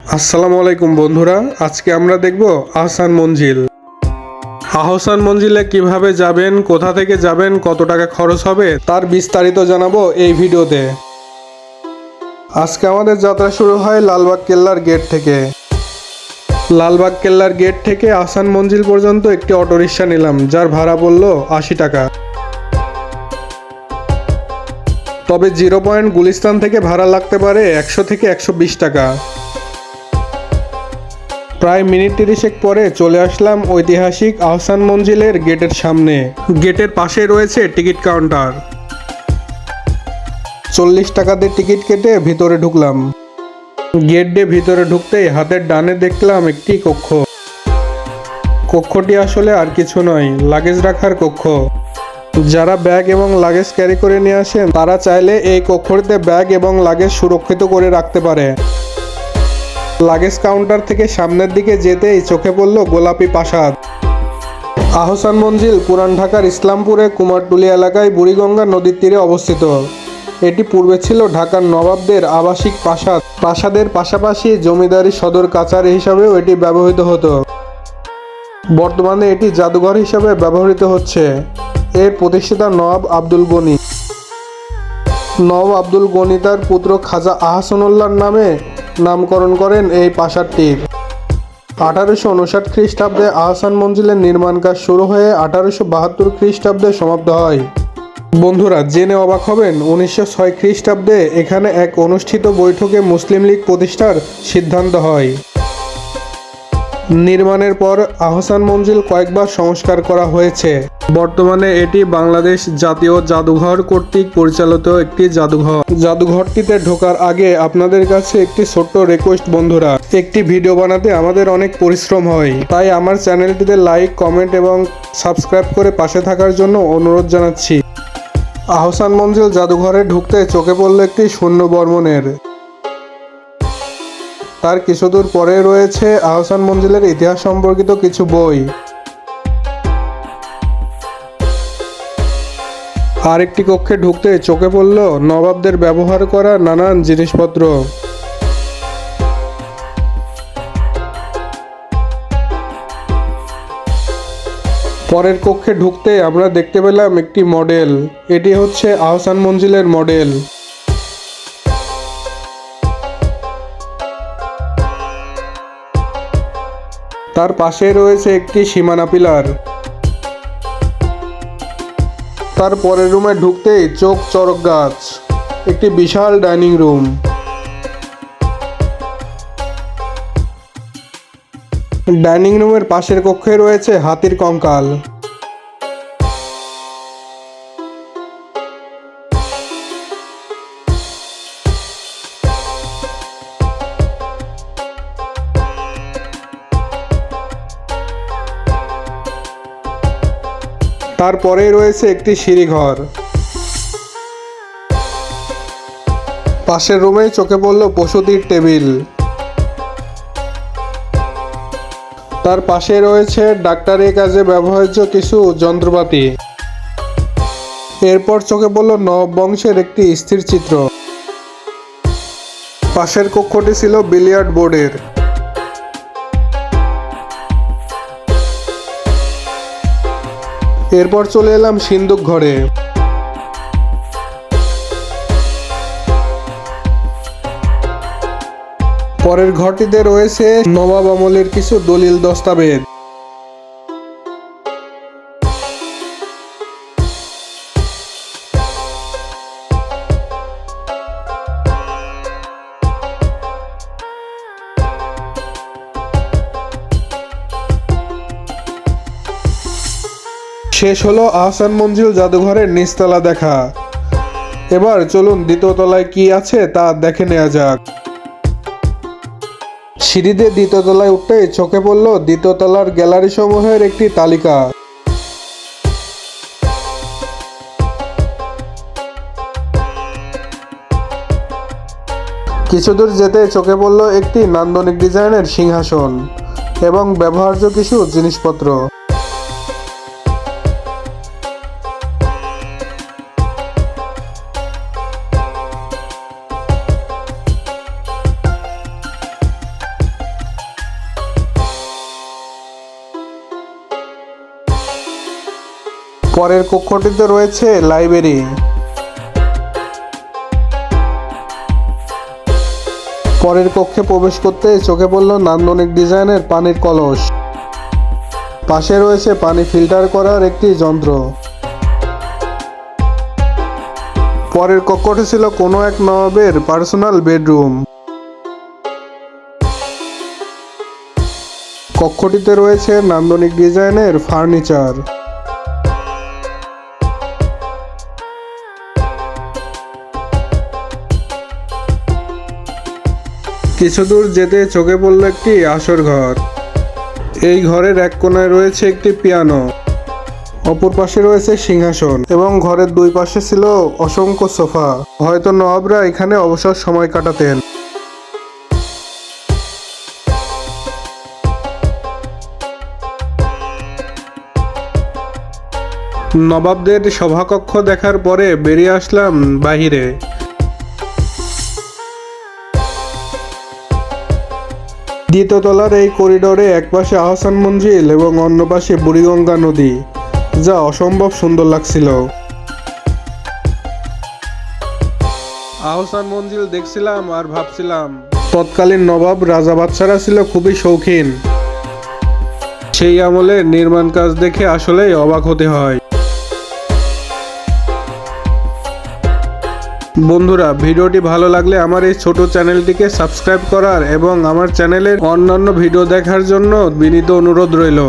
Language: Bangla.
আসসালামু আলাইকুম বন্ধুরা, আজকে আমরা দেখব আহসান মঞ্জিল। আহসান মঞ্জিলে কীভাবে যাবেন, কোথা থেকে যাবেন, কত টাকা খরচ হবে, তার বিস্তারিত জানাব এই ভিডিওতে। আজকে আমাদের যাত্রা শুরু হয় লালবাগ কেল্লার গেট থেকে। লালবাগ কেল্লার গেট থেকে আহসান মঞ্জিল পর্যন্ত একটি অটোরিকশা নিলাম, যার ভাড়া পড়ল আশি টাকা। তবে জিরো পয়েন্ট গুলিস্তান থেকে ভাড়া লাগতে পারে একশো থেকে একশো বিশ টাকা। প্রায় মিনিট তিরিশেক পরে চলে আসলাম ঐতিহাসিক আহসান মঞ্জিলের গেটের সামনে। গেটের পাশে রয়েছে টিকিট কাউন্টার। চল্লিশ টাকাতে টিকিট কেটে ভিতরে ঢুকলাম। গেট দিয়ে ভিতরে ঢুকতেই হাতের ডানে দেখলাম একটি কক্ষ। কক্ষটি আসলে আর কিছু নয়, লাগেজ রাখার কক্ষ। যারা ব্যাগ এবং লাগেজ ক্যারি করে নিয়ে আসেন, তারা চাইলে এই কক্ষটিতে ব্যাগ এবং লাগেজ সুরক্ষিত করে রাখতে পারে। লাগেজ কাউন্টার থেকে সামনের দিকে যেতেই চোখে পড়ল গোলাপি প্রাসাদ। আহসান মঞ্জিল পুরান ঢাকার ইসলামপুরে কুমারটুলি এলাকায় বুড়িগঙ্গা নদীর তীরে অবস্থিত। এটি পূর্বে ছিল ঢাকার নবাবদের আবাসিক প্রাসাদ। প্রাসাদের পাশাপাশি জমিদারি সদর কাছারি হিসাবেও এটি ব্যবহৃত হতো। বর্তমানে এটি জাদুঘর হিসাবে ব্যবহৃত হচ্ছে। এর প্রতিষ্ঠাতা নবাব আব্দুল গনি। নবাব আব্দুল গনি তার পুত্র খাজা আহসানুল্লাহর নামে নামকরণ করেন এই প্রাসাদটির আঠারোশো উনষাট খ্রিস্টাব্দে আহসান মঞ্জিলের নির্মাণ কাজ শুরু হয়ে আঠারোশো বাহাত্তর খ্রিস্টাব্দে সমাপ্ত হয়। বন্ধুরা, জেনে অবাক হবেন, উনিশশো ছয় খ্রিস্টাব্দে এখানে এক অনুষ্ঠিত বৈঠকে মুসলিম লীগ প্রতিষ্ঠার সিদ্ধান্ত হয়। নির্মাণের পর আহসান মঞ্জিল কয়েকবার সংস্কার করা হয়েছে। বর্তমানে এটি বাংলাদেশ জাতীয় জাদুঘর কর্তৃক পরিচালিত একটি জাদুঘর। জাদুঘরটিতে ঢোকার আগে আপনাদের কাছে একটি ছোট্ট রিকোয়েস্ট বন্ধুরা। একটি ভিডিও বানাতে আমাদের অনেক পরিশ্রম হয়। তাই আমার চ্যানেলটিতে লাইক কমেন্ট এবং সাবস্ক্রাইব করে পাশে থাকার জন্য অনুরোধ জানাচ্ছি। আহসান মঞ্জিল জাদুঘরে ঢুকতে চোখে পড়ল একটি শূন্য বর্মনের তার কিছুদূর পরে রয়েছে আহসান মঞ্জিলের ইতিহাস সম্পর্কিত কিছু বই। আরেকটি কক্ষে ঢুকতে চোখে পড়ল নবাবদের ব্যবহার করা নানান জিনিসপত্র। পরের কক্ষে ঢুকতে আমরা দেখতে পেলাম একটি মডেল। এটি হচ্ছে আহসান মঞ্জিলের মডেল। তার পাশে রয়েছে একটি সীমানা পিলার। তার পরের রুমে ঢুকতেই চোখ চরক গাছ, একটি বিশাল ডাইনিং রুম। ডাইনিং রুমের পাশের কক্ষে রয়েছে হাতির কঙ্কাল। তারপরেই রয়েছে একটি সিঁড়িঘর। পাশের রুমেই চোখে পড়ল পশুতির টেবিল। তার পাশে রয়েছে ডাক্তারের কাজে ব্যবহার্য কিছু যন্ত্রপাতি। এরপর চোখে পড়ল নব বংশের একটি স্থির চিত্র পাশের কক্ষটি ছিল বিলিয়ার্ড বোর্ডের। এরপর চলে এলাম সিন্দুক ঘরে। পরের ঘরটিতে রয়েছে নবাব আমলের কিছু দলিল দস্তাবেজ। শেষ হলো আহসান মঞ্জিল জাদুঘরের নিচতলা দেখা। এবার চলুন দ্বিতীয় তলায় কি আছে তা দেখে নেওয়া যাক। সিঁড়িতে দ্বিতীয় তলায় উঠতে চোখে পড়ল দ্বিতীয় তলার গ্যালারি সমূহের একটি তালিকা। কিছুদূর যেতে চোখে পড়ল একটি নান্দনিক ডিজাইনের সিংহাসন এবং ব্যবহার্য কিছু জিনিসপত্র। পরের কক্ষটিতে রয়েছে লাইব্রেরি। পরের কক্ষে প্রবেশ করতে চোখে পড়ল নান্দনিক ডিজাইনের পানির কলস। পাশে রয়েছে পানি ফিল্টার করার একটি যন্ত্র। পরের কক্ষটি ছিল কোনো এক নবাবের পার্সোনাল বেডরুম। কক্ষটিতে রয়েছে নান্দনিক ডিজাইনের ফার্নিচার। কিছু দূর যেতে চোখে পড়ল একটি আসর ঘর। এই ঘরের এক কোণায় রয়েছে একটি পিয়ানো, অপর পাশে রয়েছে সিংহাসন এবং ঘরের দুই পাশে ছিল অসংখ্য সোফা। হয়তো নবাবরা এখানে অবসর সময় কাটাতেন। নবাবদের সভাকক্ষ দেখার পরে বেরিয়ে আসলাম বাহিরে। দ্বিতীয়তলার এই করিডোরে এক পাশে আহসান মঞ্জিল এবং অন্য পাশে বুড়িগঙ্গা নদী, যা অসম্ভব সুন্দর লাগছিল। আহসান মঞ্জিল দেখছিলাম আর ভাবছিলাম, তৎকালীন নবাব রাজা বাচ্চারা ছিল খুবই শৌখিন। সেই আমলে নির্মাণ কাজ দেখে আসলেই অবাক হতে হয়। বন্ধুরা, ভিডিওটি ভালো লাগলে আমার এই ছোট চ্যানেলটিকে সাবস্ক্রাইব করার এবং আমার চ্যানেলের অন্যান্য ভিডিও দেখার জন্য বিনীত অনুরোধ রইল।